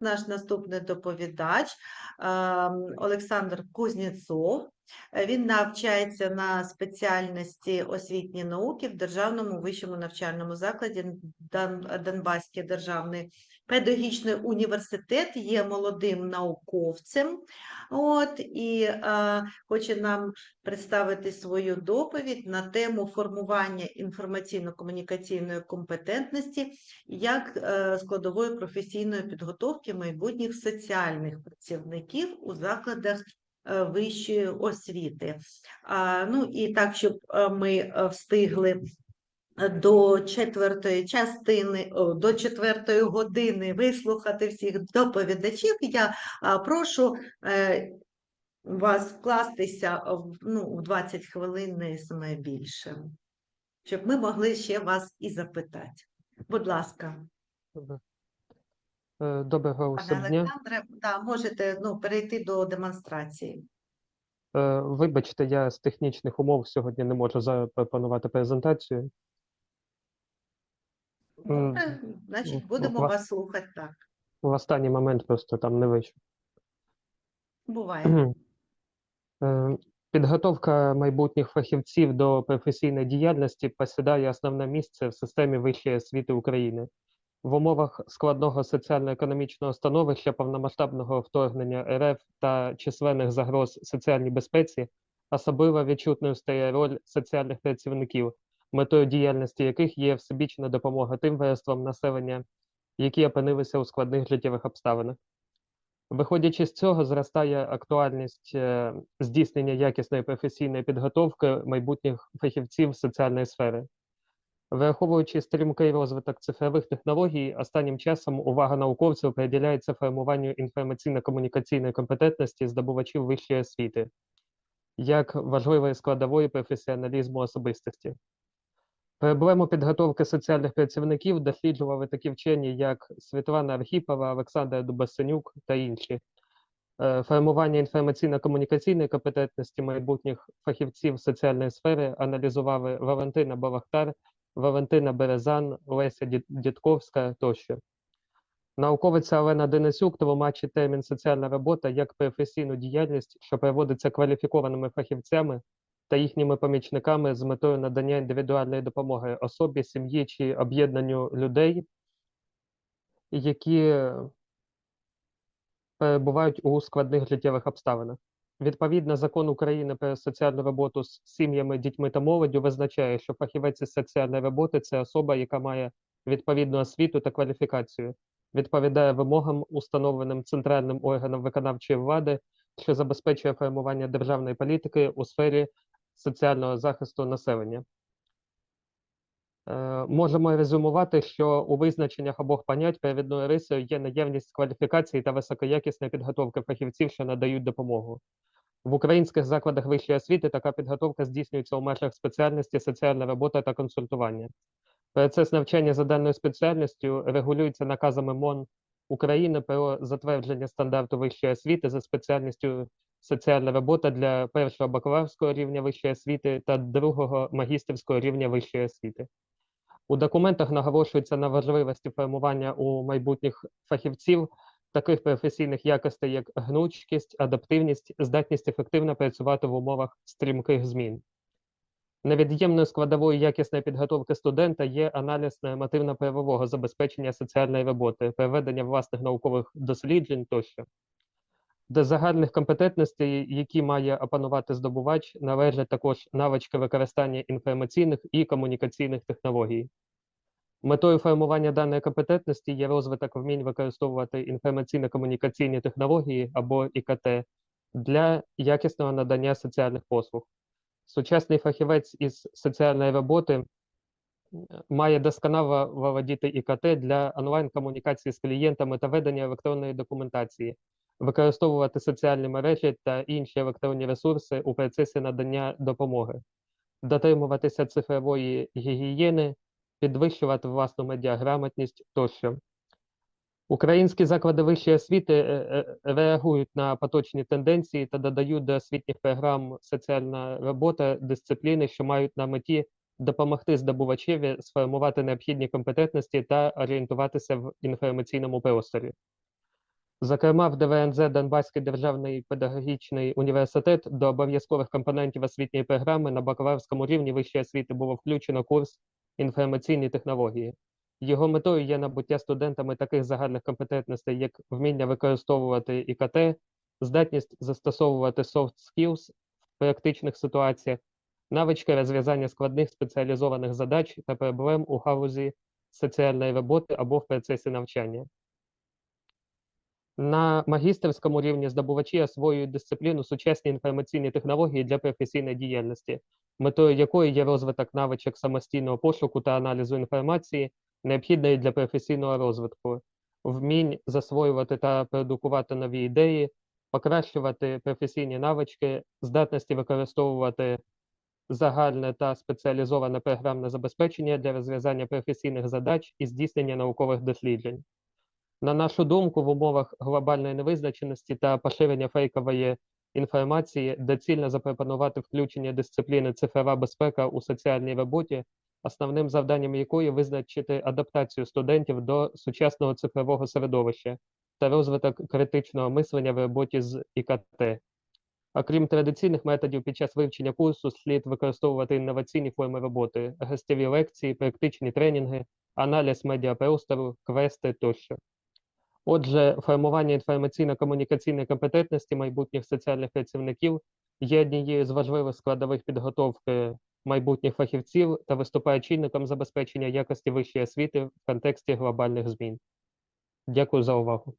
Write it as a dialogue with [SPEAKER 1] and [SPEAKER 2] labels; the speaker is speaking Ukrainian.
[SPEAKER 1] наш наступний доповідач ем, Олександр Кузнєцов. Е, Він навчається на спеціальності освітні науки в Державному вищому навчальному закладі Дон- Донбаський державний педагогічний університет, є молодим науковцем. От, і е, хоче нам представити свою доповідь на тему формування інформаційно-комунікаційної компетентності як е, складової професійної підготовки майбутніх соціальних працівників у закладах вищої освіти. Ну і так, щоб е, ми е, встигли до четвертої частини, до четвертої години вислухати всіх доповідачів, я прошу е, вас вкластися в, ну, в 20 хвилин, не саме більше, щоб ми могли ще вас і запитати. Будь ласка.
[SPEAKER 2] Е, Доброго
[SPEAKER 1] Пане
[SPEAKER 2] усім дня.
[SPEAKER 1] Олександре, да, можете ну, перейти до демонстрації.
[SPEAKER 2] Е, Вибачте, я з технічних умов сьогодні не можу запропонувати презентацію.
[SPEAKER 1] Добре, значить, будемо
[SPEAKER 2] ва-
[SPEAKER 1] вас слухати так.
[SPEAKER 2] В останній момент просто там не вийшло.
[SPEAKER 1] Буває.
[SPEAKER 2] Е, Підготовка майбутніх фахівців до професійної діяльності посідає основне місце в системі вищої освіти України. В умовах складного соціально-економічного становища повномасштабного вторгнення РФ та численних загроз соціальній безпеці особливо відчутною стає роль соціальних працівників, метою діяльності яких є всебічна допомога тим верствам населення, які опинилися у складних життєвих обставинах. Виходячи з цього, зростає актуальність е, здійснення якісної професійної підготовки майбутніх фахівців соціальної сфери. Враховуючи стрімкий розвиток цифрових технологій, останнім часом увага науковців приділяється формуванню інформаційно-комунікаційної компетентності здобувачів вищої освіти як важливої складової професіоналізму особистості. Проблему підготовки соціальних працівників досліджували такі вчені, як Світлана Архіпова, Олександр Дубасенюк та інші. Е, Формування інформаційно-комунікаційної компетентності майбутніх фахівців соціальної сфери аналізували Валентина Балахтар, Валентина Березан, Леся Дідковська тощо. Науковиця Олена Денисюк тлумачить термін соціальна робота як професійну діяльність, що проводиться кваліфікованими фахівцями та їхніми помічниками з метою надання індивідуальної допомоги особі, сім'ї чи об'єднанню людей, які перебувають у складних життєвих обставинах. Відповідно, закон України про соціальну роботу з сім'ями, дітьми та молоддю визначає, що фахівець із соціальної роботи це особа, яка має відповідну освіту та кваліфікацію, відповідає вимогам, установленим центральним органом виконавчої влади, що забезпечує формування державної політики у сфері соціального захисту населення. Е, Можемо резюмувати, що у визначеннях обох понять перевідною рисою є наявність кваліфікації та високоякісної підготовки фахівців, що надають допомогу. В українських закладах вищої освіти така підготовка здійснюється у межах спеціальності соціальна робота та консультування. Процес навчання за даною спеціальністю регулюється наказами МОН України про затвердження стандарту вищої освіти за спеціальністю соціальна робота для першого бакалаврського рівня вищої освіти та другого магістерського рівня вищої освіти. У документах наголошується на важливості формування у майбутніх фахівців таких професійних якостей, як гнучкість, адаптивність, здатність ефективно працювати в умовах стрімких змін. Невід'ємною складовою якісної підготовки студента є аналіз нормативно-правового забезпечення соціальної роботи, проведення власних наукових досліджень тощо. До загальних компетентностей, які має опанувати здобувач, належать також навички використання інформаційних і комунікаційних технологій. Метою формування даної компетентності є розвиток вмінь використовувати інформаційно-комунікаційні технології або ІКТ для якісного надання соціальних послуг. Сучасний фахівець із соціальної роботи е, має досконало володіти ІКТ для онлайн-комунікації з клієнтами та ведення електронної документації, використовувати соціальні мережі та інші електронні ресурси у процесі надання допомоги, дотримуватися цифрової гігієни, підвищувати власну медіаграмотність тощо. Українські заклади вищої освіти е, е, реагують на поточні тенденції та додають до освітніх програм соціальна робота дисципліни, що мають на меті допомогти здобувачеві сформувати необхідні компетентності та орієнтуватися в інформаційному просторі. Зокрема, в ДВНЗ Донбаський державний педагогічний університет до обов'язкових компонентів освітньої програми на бакалаврському рівні вищої освіти було включено курс інформаційні технології. Його метою є набуття студентами таких загальних компетентностей, як вміння використовувати ІКТ, здатність застосовувати soft skills в практичних ситуаціях, навички розв'язання складних спеціалізованих задач та проблем у галузі соціальної роботи або в процесі навчання. На магістерському рівні здобувачі освоюють дисципліну сучасні інформаційні технології для професійної діяльності, метою якої є розвиток навичок самостійного пошуку та аналізу інформації, необхідної для професійного розвитку, вмінь засвоювати та продукувати нові ідеї, покращувати професійні навички, здатності використовувати загальне та спеціалізоване програмне забезпечення для розв'язання професійних задач і здійснення наукових досліджень. На нашу думку, в умовах глобальної невизначеності та поширення фейкової інформації доцільно запропонувати включення дисципліни цифрова безпека у соціальній роботі, основним завданням якої визначити адаптацію студентів до сучасного цифрового середовища та розвиток критичного мислення в роботі з ІКТ. Окрім традиційних методів під час вивчення курсу, слід використовувати інноваційні форми роботи, гостєві лекції, практичні тренінги, аналіз медіапростору, квести тощо. Отже, формування інформаційно-комунікаційної компетентності майбутніх соціальних працівників є однією з важливих складових підготовки майбутніх фахівців та виступає чинником забезпечення якості вищої освіти в контексті глобальних змін. Дякую за увагу.